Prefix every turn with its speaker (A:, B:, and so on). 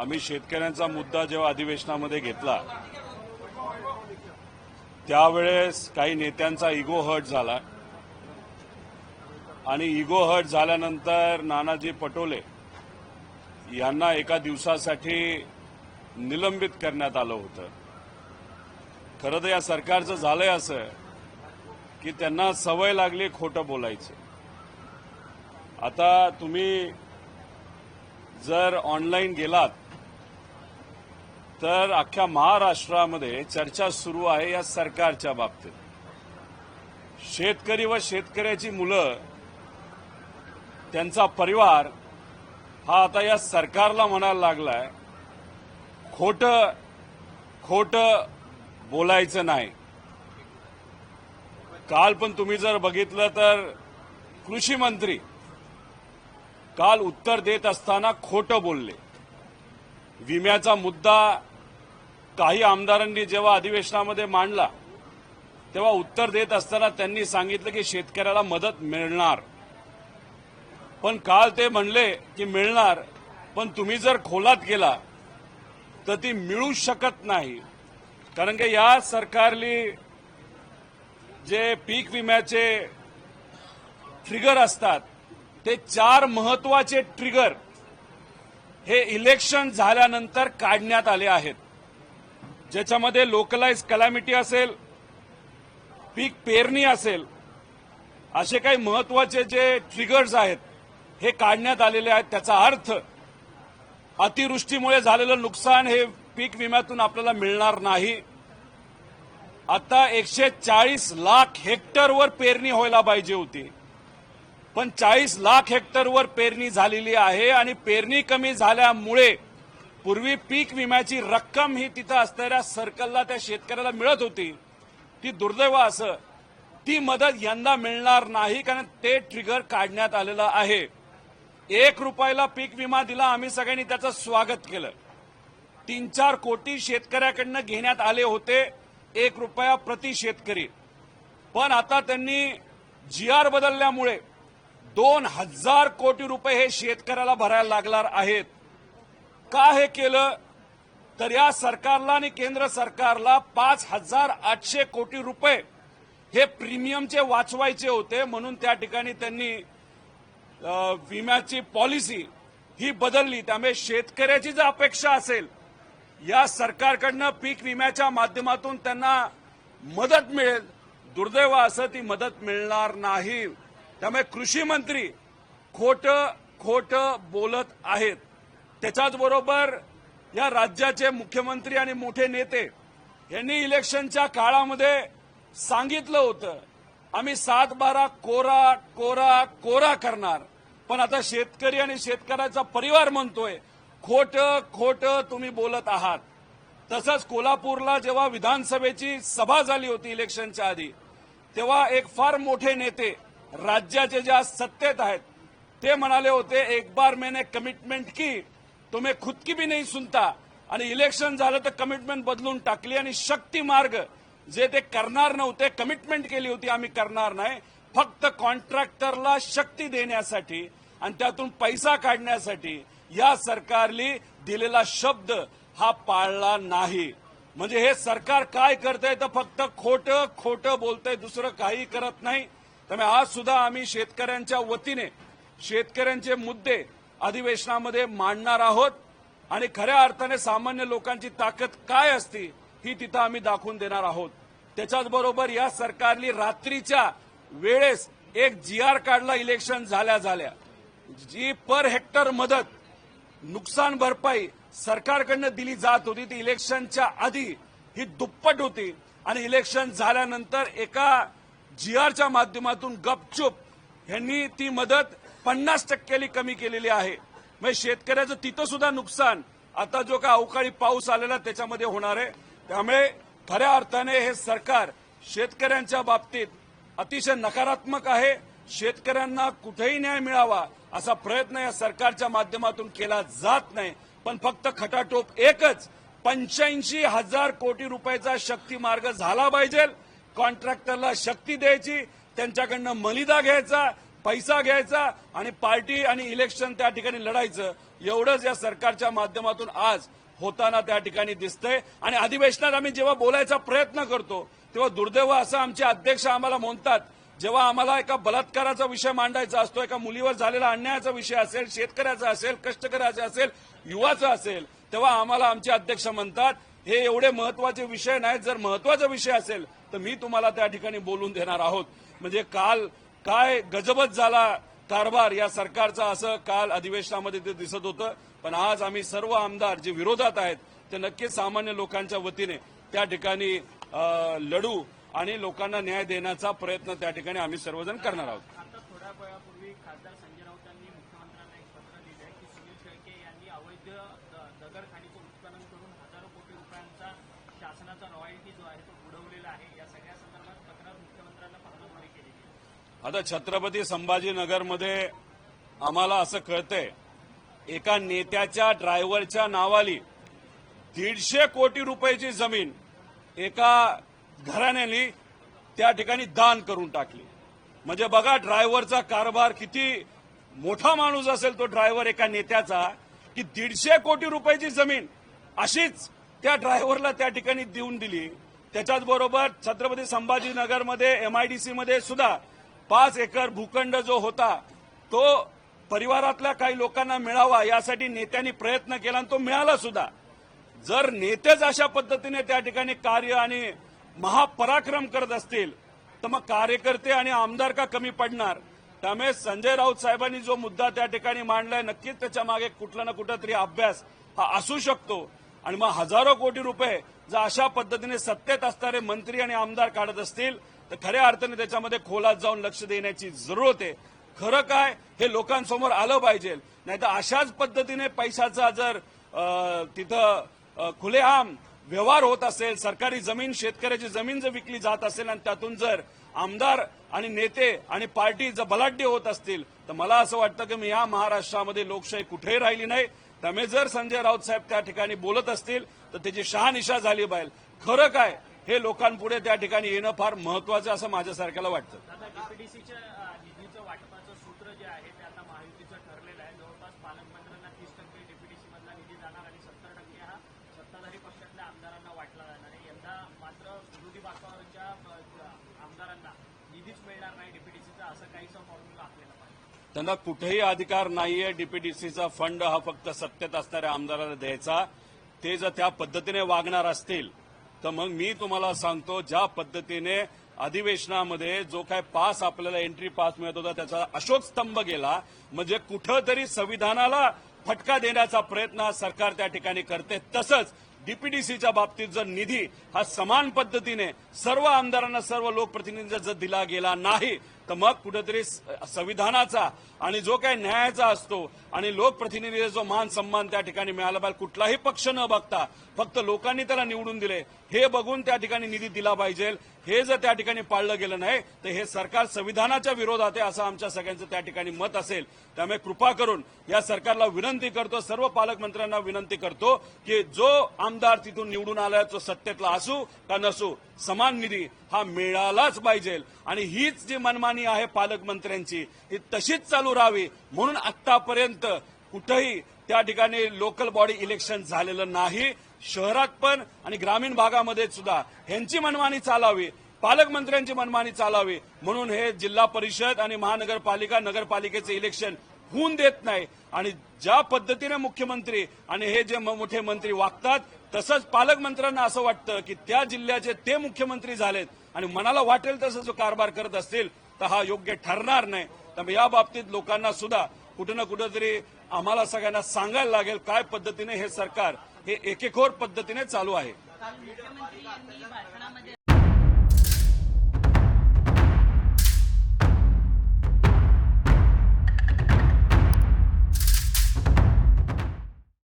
A: आम्ही शेतकऱ्यांचा मुद्दा जेव्हा अधिवेशनामध्ये घेतला त्यावेळेस काही नेत्यांचा इगो हर्ट झाला. आणि इगो हर्ट झाल्यानंतर नानाजी पटोले यांना एका दिवसासाठी निलंबित करण्यात आलं होतं. खरं तर या सरकारचं झालंय असं की त्यांना सवय लागली खोटं बोलायचं. आता तुम्ही जर ऑनलाईन गेलात तर अख्ख्या महाराष्ट्रामध्ये चर्चा सुरू आहे या सरकारच्या बाबतीत. शेतकरी व शेतकऱ्याची मुलं त्यांचा परिवार हा आता या सरकारला म्हणायला लागलाय खोट खोट बोलायचं नाही. काल पण तुम्ही जर बघितलं तर कृषी मंत्री काल उत्तर देत असताना खोटं बोलले. विम्याचा मुद्दा काही आमदारांनी जेव्हा अधिवेशनामध्ये मांडला तेव्हा उत्तर देत असताना त्यांनी सांगितलं की शेतकऱ्याला मदत मिळणार. पण काल ते म्हणले की मिळणार पण तुम्ही जर खोलात गेला तर ती मिळू शकत नाही. कारण की या सरकारली जे पीक विम्याचे ट्रिगर असतात ते चार महत्त्वाचे ट्रिगर हे इलेक्शन झाल्यानंतर काढण्यात आले आहेत. ज्याच्यामध्ये लोकलाइज कलॅमिटी असेल पीक पेरणी असेल असे काही महत्त्वाचे जे ट्रिगर्स आहेत हे काढण्यात आलेले आहेत. त्याचा अर्थ अतिवृष्टीमुळे झालेलं नुकसान हे पीक विम्यातून आपल्याला मिळणार नाही. आता एकशे चाळीस लाख हेक्टरवर पेरणी व्हायला पाहिजे होती. पण चाळीस लाख हेक्टरवर पेरणी झालेली आहे आणि पेरणी कमी झाल्यामुळे पूर्वी पीक विम्याची रक्कम ही तिथं असणाऱ्या सर्कलला त्या शेतकऱ्याला मिळत होती. ती दुर्दैव असं. ती मदत यंदा मिळणार नाही कारण ते ट्रिगर काढण्यात आलेलं आहे. एक रुपयाला पीक विमा दिला आम्ही सगळ्यांनी त्याचं स्वागत केलं. तीन चार कोटी शेतकऱ्याकडनं घेण्यात आले होते एक रुपया प्रति शेतकरी. पण आता त्यांनी जी आर बदलल्यामुळे दोन हजार कोटी रुपये हे शेतकऱ्याला भरायला लागणार आहेत. का हे केलं? तर या सरकारला आणि केंद्र सरकारला पाच हजार आठशे कोटी रुपये हे प्रीमियमचे वाचवायचे होते. म्हणून त्या ठिकाणी त्यांनी विम्याची पॉलिसी ही बदलली. त्यामुळे शेतकऱ्याची जर अपेक्षा असेल या सरकारकडनं पीक विम्याच्या माध्यमातून त्यांना मदत मिळेल. दुर्दैव असं ती मदत मिळणार नाही. त्यामुळे कृषी मंत्री खोट खोट बोलत आहेत. त्याच्याचबरोबर या राज्याचे मुख्यमंत्री आणि मोठे नेते यांनी इलेक्शनच्या काळामध्ये सांगितलं होतं आम्ही सात बारा कोरा कोरा कोरा करणार. पण आता शेतकरी आणि शेतकऱ्याचा परिवार म्हणतोय खोट खोट तुम्ही बोलत आहात. तसंच कोल्हापूरला जेव्हा विधानसभेची सभा झाली होती इलेक्शनच्या आधी तेव्हा एक फार मोठे नेते राज्याचे जे आज सत्तेत आहेत ते म्हणाले होते एक बार मैंने कमिटमेंट की तो मैं खुद की भी नहीं सुनता। आणि इलेक्शन झालं तर कमिटमेंट बदलून टाकली आणि शक्ती मार्ग जे ते करणार नव्हते कमिटमेंट केली होती आम्ही करणार नाही. फक्त कॉन्ट्रॅक्टरला शक्ती देण्यासाठी आणि त्यातून पैसा काढण्यासाठी या सरकारने दिलेला शब्द हा पाळला नाही. म्हणजे हे सरकार काय करतंय तर फक्त खोटं खोटं बोलतंय दुसरं काही करत नाही. त्यामुळे आज सुद्धा आम्ही शेतकऱ्यांच्या वतीने शेतकऱ्यांचे मुद्दे अधिवेशनामध्ये मांडणार आहोत आणि खऱ्या अर्थाने सामान्य लोकांची ताकद काय असती ही तिथं आम्ही दाखवून देणार आहोत. त्याच्याचबरोबर या सरकारने रात्रीच्या वेळेस एक जी आर कार्डला इलेक्शन झाल्या झाल्या. जी पर हेक्टर मदत नुकसान भरपाई सरकारकडनं दिली जात होती ती इलेक्शनच्या आधी ही दुप्पट होती. आणि इलेक्शन झाल्यानंतर एका जी आरच्या माध्यमातून गपचूप यांनी ती मदत पन्नास टक्क्यानी कमी केलेली आहे. म्हणजे शेतकऱ्याचं तिथं सुद्धा नुकसान आता जो का अवकाळी पाऊस आलेला त्याच्यामध्ये होणार आहे. त्यामुळे खऱ्या अर्थाने हे सरकार शेतकऱ्यांच्या बाबतीत अतिशय नकारात्मक आहे. शेतकऱ्यांना कुठेही न्याय मिळावा असा प्रयत्न या सरकारच्या माध्यमातून केला जात नाही. पण फक्त खटाटोप एकच पंच्याऐंशी हजार कोटी रुपयाचा शक्ती मार्ग झाला पाहिजे. कॉन्ट्रॅक्टरला शक्ती द्यायची त्यांच्याकडनं मलिदा घ्यायचा पैसा घ्यायचा आणि पार्टी आणि इलेक्शन त्या ठिकाणी लढायचं एवढंच या सरकारच्या माध्यमातून आज होताना त्या ठिकाणी दिसतंय. आणि अधिवेशनात आम्ही जेव्हा बोलायचा प्रयत्न करतो तेव्हा दुर्दैव असं आमचे अध्यक्ष आम्हाला म्हणतात जेव्हा आम्हाला एका बलात्काराचा विषय मांडायचा असतो एका मुलीवर झालेला अन्यायाचा विषय असेल शेतकऱ्याचा असेल कष्टकऱ्याचा असेल युवाचा असेल तेव्हा आम्हाला आमचे अध्यक्ष म्हणतात हे एवढे महत्त्वाचे विषय नाहीत. जर महत्त्वाचा विषय असेल तर मी तुम्हाला त्या ठिकाणी बोलून देणार आहोत. म्हणजे काल काय गजबच झाला कारभार या सरकारचा असं काल अधिवेशनामध्ये ते दिसत होतं. पण आज आम्ही सर्व आमदार जे विरोधात आहेत ते नक्कीच सामान्य लोकांच्या वतीने त्या ठिकाणी लढू आणि लोकांना न्याय देण्याचा प्रयत्न त्या ठिकाणी आम्ही सर्वजण करणार आहोत.
B: शासनाचा रॉयल्टी जो आहे तो बुडवलेला आहे. या सगळ्या
A: आता छत्रपती संभाजीनगरमध्ये आम्हाला असं कळतंय एका नेत्याच्या ड्रायव्हरच्या नावाली दीडशे कोटी रुपयाची जमीन एका घराण्याने त्या ठिकाणी दान करून टाकली. म्हणजे बघा ड्रायव्हरचा कारभार किती मोठा माणूस असेल तो ड्रायव्हर एका नेत्याचा की दीडशे कोटी रुपयाची जमीन अशीच त्या ड्रायव्हरला त्या ठिकाणी देऊन दिली. त्याच्याच बरोबर छत्रपती संभाजीनगरमध्ये एमआयडीसीमध्ये सुद्धा पाच एकर भूखंड जो होता तो परिवारातल्या काही लोकांना मिळावा यासाठी नेत्यांनी प्रयत्न केला आणि तो मिळाला सुद्धा. जर नेतेच अशा पद्धतीने त्या ठिकाणी कार्य आणि महापराक्रम करत असतील तर मग कार्यकर्ते आणि आमदार का कमी पडणार? त्यामुळे संजय राऊत साहेबांनी जो मुद्दा त्या ठिकाणी मांडलाय नक्कीच त्याच्यामागे कुठला ना कुठला तरी अभ्यास हा असू शकतो. आणि मग हजारो कोटी रुपये जर अशा पद्धतीने सत्तेत असणारे मंत्री आणि आमदार काढत असतील तर खऱ्या अर्थाने त्याच्यामध्ये खोलात जाऊन लक्ष देण्याची जरूरत आहे. खरं काय? हे लोकांसमोर आलं पाहिजे. नाहीतर अशाच पद्धतीने पैशाचा जर तिथं खुलेआम व्यवहार होत असेल सरकारी जमीन शेतकऱ्याची जमीन जर विकली जात असेल आणि त्यातून जर आमदार आणि नेते आणि पार्टी जर बलाढ्य होत असतील तर मला असं वाटतं की मी या महाराष्ट्रामध्ये लोकशाही कुठेही राहिली नाही. त्यामुळे जर संजय राऊत साहेब त्या ठिकाणी बोलत असतील तर त्याची शहानिशा झाली पाहिजे. खरं काय हे लोकांपुढे त्या ठिकाणी येणं फार महत्वाचं असं माझ्यासारख्याला वाटतं.
B: आमदारांना निधीच मिळणार नाही डीपीडीसीचा असं काहीच फॉर्म्युला
A: त्यांना कुठेही अधिकार नाहीये. डीपीडीसीचा फंड हा फक्त सत्तेत असणाऱ्या आमदाराला द्यायचा. ते जर त्या पद्धतीने वागणार असतील तर मग मी तुम्हाला सांगतो ज्या पद्धतीने अधिवेशनामध्ये जो काय पास आपल्याला एंट्री पास मिळत होता त्याचा अशोक स्तंभ गेला. म्हणजे कुठंतरी संविधानाला फटका देण्याचा प्रयत्न हा सरकार त्या ठिकाणी करते. तसंच डीपीडीसीच्या बाबतीत जर निधी हा समान पद्धतीने सर्व आमदारांना सर्व लोकप्रतिनिधींना जर दिला गेला नाही तर मग कुठेतरी संविधानाचा आणि जो काही न्यायाचा असतो आणि लोकप्रतिनिधीचा जो मान सन्मान त्या ठिकाणी मिळाला पाहिजे कुठलाही पक्ष न बघता फक्त लोकांनी त्याला निवडून दिले. हे बघून त्या ठिकाणी निधी दिला पाहिजे. हे जर त्या ठिकाणी पाळलं गेलं नाही तर हे सरकार संविधानाच्या विरोधात आहे असं आमच्या सगळ्यांचं त्या ठिकाणी मत असेल. त्यामुळे कृपा करून या सरकारला विनंती करतो सर्व पालकमंत्र्यांना विनंती करतो की जो आमदार तिथून निवडून आलाय तो सत्तेतला असू का नसू समान निधी हा मिळालाच पाहिजे. आणि हीच जी मनमानी आहे पालकमंत्र्यांची ही तशीच चालू राहावी. म्हणून आतापर्यंत कुठंही त्या ठिकाणी लोकल बॉडी इलेक्शन झालेलं नाही. शहरात पण आणि ग्रामीण भागामध्ये सुद्धा ह्यांची मनमानी चालावी पालकमंत्र्यांची मनमानी चालावी. म्हणून हे जिल्हा परिषद आणि महानगरपालिका नगरपालिकेचे इलेक्शन होऊन देत नाही. आणि ज्या पद्धतीने मुख्यमंत्री आणि हे जे मोठे मंत्री वागतात तसंच पालकमंत्र्यांना असं वाटतं की त्या जिल्ह्याचे ते मुख्यमंत्री झालेत आणि मनाला वाटेल तसं जो कारभार करत असतील तर हा योग्य ठरणार नाही. तर या बाबतीत लोकांना सुद्धा कुठं ना कुठंतरी आम्हाला सगळ्यांना सांगायला लागेल काय पद्धतीने हे सरकार हे एकेखोर पद्धतीने चालू आहे.